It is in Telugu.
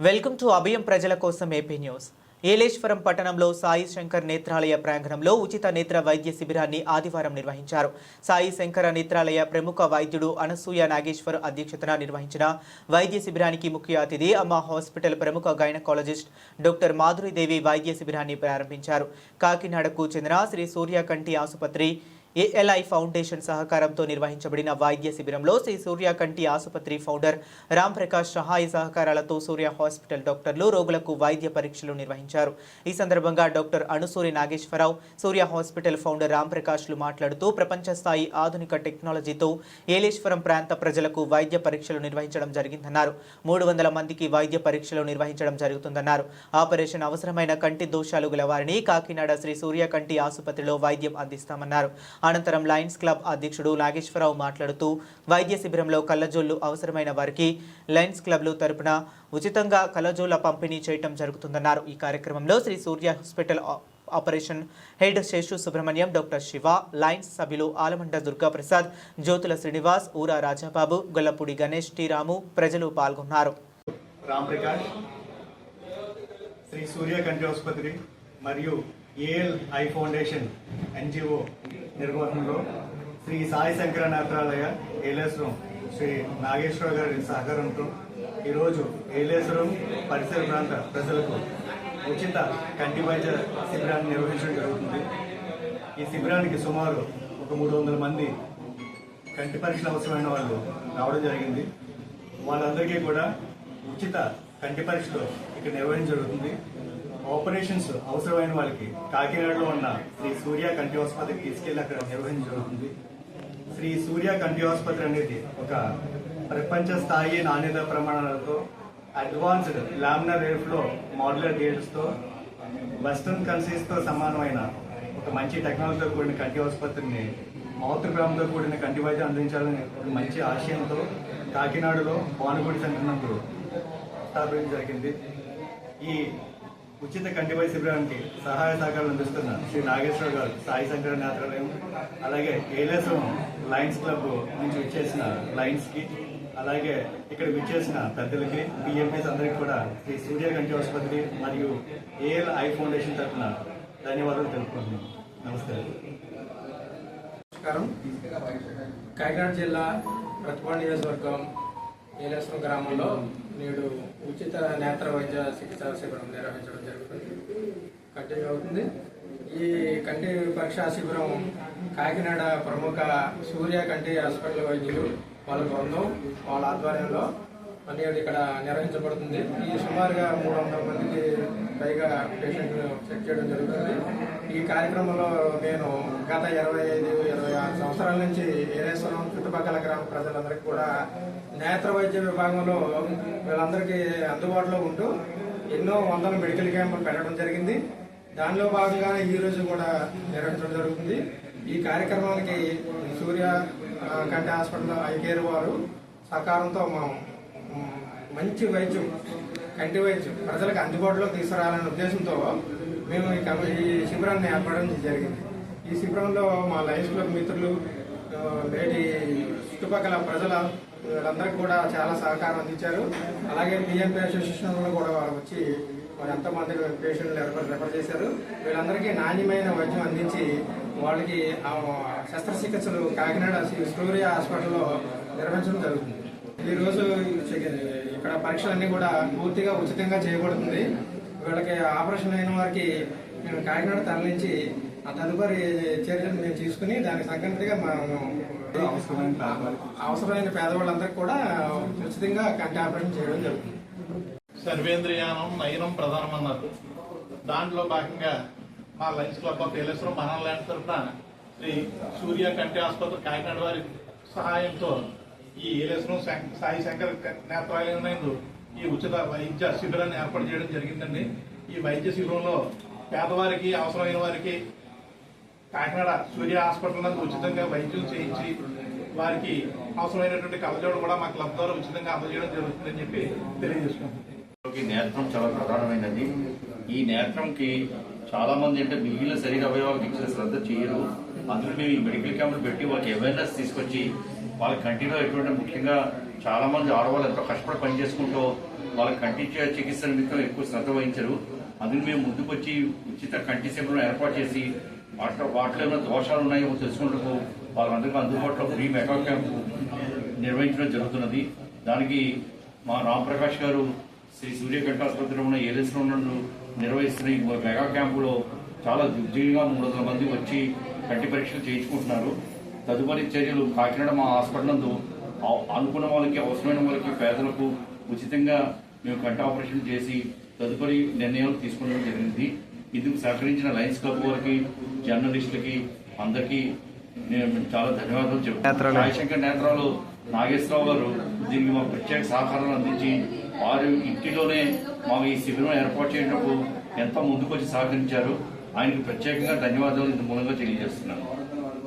వెల్కమ్ టు అభయం ప్రజల కోసం ఏపీ న్యూస్. ఏలేశ్వరం పట్టణంలో సాయి శంకర్ నేత్రాలయ ప్రాంగణంలో ఉచిత నేత్ర వైద్య శిబిరాన్ని ఆదివారం నిర్వహించారు. సాయి శంకర నేత్రాలయ ప్రముఖ వైద్యుడు అనసూయ నాగేశ్వర్ అధ్యక్షతన నిర్వహించిన వైద్య శిబిరానికి ముఖ్య అతిథి అమ్మ హాస్పిటల్ ప్రముఖ గైనకాలజిస్ట్ డాక్టర్ మాధురిదేవి వైద్య శిబిరాన్ని ప్రారంభించారు. కాకినాడకు చెందిన శ్రీ సూర్యకంఠి ఆసుపత్రి ఏఎల్ఐ ఫౌండేషన్ సహకారంతో నిర్వహించబడిన వైద్య శిబిరంలో శ్రీ సూర్య కంటి ఆసుపత్రి ఫౌండర్ రామ్ ప్రకాష్ సహాయ సహకారాలతో సూర్య హాస్పిటల్ డాక్టర్లు రోగులకు వైద్య పరీక్షలు నిర్వహించారు. ఈ సందర్భంగా doctor Anusuri Nageswararao Surya hospital founder Ram ప్రకాష్లు మాట్లాడుతూ ప్రపంచ స్థాయి ఆధునిక టెక్నాలజీతో ఏలేశ్వరం ప్రాంత ప్రజలకు వైద్య పరీక్షలు నిర్వహించడం జరిగిందన్నారు. మూడు వందల మందికి వైద్య పరీక్షలు నిర్వహించడం జరుగుతుందన్నారు. ఆపరేషన్ అవసరమైన కంటి దోషాలు గల వారిని కాకినాడ శ్రీ సూర్య కంటి ఆసుపత్రిలో వైద్యం అందిస్తామన్నారు. అనంతరం లయన్స్ క్లబ్ అధ్యక్షుడు నాగేశ్వరరావు మాట్లాడుతూ వైద్య శిబిరంలో కళ్ళజోళ్ళు అవసరమైన వారికి లయన్స్ క్లబ్లు తరపున ఉచితంగా కళ్ళజోళ్ళ పంపిణీ చేయటం జరుగుతుందన్నారు. ఈ కార్యక్రమంలో Shri Surya hospital operation head Seshu Subrahmanyam doctor Siva Lions సభ్యులు ఆలమండ దుర్గాప్రసాద్ జ్యోతుల శ్రీనివాస్ ఊరా రాజాబాబు గొల్లపూడి గణేష్ టి రాము ప్రజలు పాల్గొన్నారు. రామ్ ప్రకాష్ శ్రీ సూర్య కంటి ఆసుపత్రి మరియు ఏఎల్ ఐ ఫౌండేషన్ ఎన్జిఓ నిర్వహణలో శ్రీ సాయి శంకర నేత్రాలయ ఏలేశ్వరం శ్రీ నాగేశ్వర గారి సహకారంతో ఈరోజు ఏలేశ్వరం పరిసర ప్రాంత ప్రజలకు ఉచిత కంటి వైద్య శిబిరాన్ని నిర్వహించడం జరుగుతుంది. ఈ శిబిరానికి సుమారు ఒక మూడు వందల మంది కంటి పరీక్షలు అవసరమైన వాళ్ళు రావడం జరిగింది. వాళ్ళందరికీ కూడా ఉచిత కంటి పరీక్షలు ఇక్కడ నిర్వహించడం జరుగుతుంది. ఆపరేషన్స్ అవసరమైన వాళ్ళకి కాకినాడలో ఉన్న శ్రీ సూర్య కంటి ఆసుపత్రికి తీసుకెళ్ళి అక్కడ నిర్వహించడం శ్రీ సూర్య కంటి ఆసుపత్రి అనేది ఒక ప్రపంచ స్థాయి నాణ్యత ప్రమాణాలతో advanced laminar reflow flow modular gates western countries సమానమైన ఒక మంచి టెక్నాలజీతో కూడిన కంటి ఆసుపత్రిని మాతృగ్రామంతో కూడిన కంటి వైద్యం అందించాలని ఒక మంచి ఆశయంతో కాకినాడలో భానుగుడి సెంటర్ స్థాపించడం జరిగింది. ఈ ఉచిత కంటి వైద్య శిబిరానికి సహాయ సహకారాలు అందిస్తున్న శ్రీ నాగేశ్వర గారు సాయి శంకర నేత్రాలయం అలాగే ఏలేశ్వరం లయన్స్ క్లబ్ నుంచి విచ్చేసిన లయన్స్కి అలాగే ఇక్కడ విచ్చేసిన పెద్దలకి బిఎంపీస్ అందరికి కూడా శ్రీ సూర్య కంటి ఆసుపత్రి మరియు ఏఎల్ ఐ ఫౌండేషన్ తరఫున ధన్యవాదాలు తెలుపుకుంటున్నాను నమస్తే. నమస్కారం. కాకినాడ జిల్లా ప్రతిపాడు నియోజకవర్గం నీలేశ్వరం గ్రామంలో నేడు ఉచిత నేత్ర వైద్య చికిత్సా శిబిరం నిర్వహించడం జరుగుతుంది. కంటిన్యూ అవుతుంది. ఈ కంటి పరీక్షా శిబిరం కాకినాడ ప్రముఖ సూర్య కంటి హాస్పిటల్ వైద్యులు వాళ్ళ బృందం వాళ్ళ ఆధ్వర్యంలో అనేది ఇక్కడ నిర్వహించబడుతుంది. ఈ సుమారుగా మూడు వందల మందికి పైగా పేషెంట్లు చెక్ చేయడం జరుగుతుంది. ఈ కార్యక్రమంలో నేను గత ఇరవై ఐదు ఇరవై ఆరు సంవత్సరాల నుంచి ఏరేశ్వరం చుట్టుపక్కల గ్రామ ప్రజలందరికీ కూడా నేత్ర వైద్య విభాగంలో వీళ్ళందరికీ అందుబాటులో ఉంటూ ఎన్నో వందల మెడికల్ క్యాంపులు పెట్టడం జరిగింది. దానిలో భాగంగా ఈ రోజు కూడా నిర్వహించడం జరుగుతుంది. ఈ కార్యక్రమానికి సూర్య కంటి హాస్పిటల్ ఐకేర్ వారు సహకారంతో మనం మంచి వైద్యం కంటి వైద్యం ప్రజలకు అందుబాటులో తీసుకురావాలనే ఉద్దేశంతో మేము ఈ ఈ శిబిరాన్ని ఏర్పడడం జరిగింది. ఈ శిబిరంలో మా లయన్స్ క్లబ్ మిత్రులు ఆ, నేటి చుట్టుపక్కల ప్రజల వీళ్ళందరికీ కూడా చాలా సహకారం అందించారు. అలాగే పిఎంపీ అసోసియేషన్ కూడా వాళ్ళు వచ్చి మరి ఎంతమంది పేషెంట్లు రెఫర్ రెఫర్ చేశారు. వీళ్ళందరికీ నాణ్యమైన వైద్యం అందించి వాళ్ళకి ఆ శస్త్రచికిత్సలు కాకినాడ శ్రీ సూర్య హాస్పిటల్లో నిర్వహించడం జరుగుతుంది. ఈ రోజు ఇక్కడ పరీక్షలన్నీ కూడా పూర్తిగా ఉచితంగా చేయబడుతుంది. వీళ్ళకి ఆపరేషన్ అయిన వారికి మేము కాకినాడ తరలించి ఆ తదుపరి చర్యలు మేము తీసుకుని దానికి సంగతిగా మేము అవసరమైన పేదవాళ్ళందరికీ కూడా ఉచితంగా కంటి ఆపరేషన్ చేయడం జరుగుతుంది. సర్వేంద్రియానం నయనం ప్రధానం అన్నారు దాంట్లో భాగంగా మా లయన్స్ క్లబ్ ఆఫ్ ఏలేశ్వరం మన ల్యాండ్ తరఫున శ్రీ సూర్య కంటి ఆసుపత్రి కాకినాడ వారి సహాయంతో ఈ ఏలేశ్వరం సాయి శంకర్ నేత్రాలయం నందు ఈ ఉచిత వైద్య శిబిరాన్ని ఏర్పాటు చేయడం జరిగిందండి. ఈ వైద్య శిబిరంలో పేదవారికి అవసరమైన వారికి కాకినాడ సూర్య హాస్పిటల్ నందు ఉచితంగా వైద్యం చేయించి వారికి అవసరమైనటువంటి కలజోడు కూడా మా క్లబ్ ద్వారా ఉచితంగా అందజేయడం జరుగుతుందని చెప్పి తెలియజేసుకుంటున్నాం. ఈ నేత్రం చాలా ప్రధానమైనది. ఈ నేత్రంకి చాలా మంది అంటే మిగిలిన శరీర అవయవాలకు ఇచ్చిన శ్రద్ధ చేయరు. అందులో మేము ఈ మెడికల్ క్యాంపులు పెట్టి వాళ్ళకి అవేర్నెస్ తీసుకొచ్చి వాళ్ళ కంటిలో ఎటువంటి ముఖ్యంగా చాలా మంది ఆడవాళ్ళు ఎంతో కష్టపడి పని చేసుకుంటూ వాళ్ళకి కంటి చికిత్స నిమిత్తం ఎక్కువ శ్రద్ధ వహించరు. అందుకు మేము ముందుకొచ్చి ఉచిత కంటి సేవలను ఏర్పాటు చేసి వాటిలో వాటిలో ఏమైనా దోషాలు ఉన్నాయో తెలుసుకుంటూ వాళ్ళందరికీ అందుబాటులో ఫ్రీ మెగా క్యాంపు నిర్వహించడం జరుగుతున్నది. దానికి మా రామప్రకాష్ గారు శ్రీ సూర్యకంఠాసుపత్రిలో ఉన్న ఏలెస్లో ఉన్నట్టు నిర్వహిస్తున్న ఈ మెగా క్యాంపులో చాలా దిగ్విజయంగా మూడు వందల మంది వచ్చి కంటి పరీక్షలు చేయించుకుంటున్నారు. తదుపరి చర్యలు కాకినాడ మా హాస్పిటల్ నందు అనుకున్న వాళ్ళకి అవసరమైన వాళ్ళకి పేదలకు ఉచితంగా మేము కంటి ఆపరేషన్ చేసి తదుపరి నిర్ణయాలు తీసుకోవడం జరిగింది. ఇందుకు సహకరించిన లయన్స్ క్లబ్ వారికి జర్నలిస్టులకి అందరికీ నేను చాలా ధన్యవాదాలు చెప్తాను రాయశంకర్ నేత్రాలు నాగేశ్వరరావు గారు దీనికి మాకు ప్రత్యేక సహకారం అందించి వారు ఇంటిలోనే మాకు ఈ శిబిరం ఏర్పాటు చేయడానికి ఎంతో ముందుకొచ్చి సహకరించారు ఆయనకు ప్రత్యేకంగా ధన్యవాదాలు ఇంత మూలంగా తెలియజేస్తున్నాను.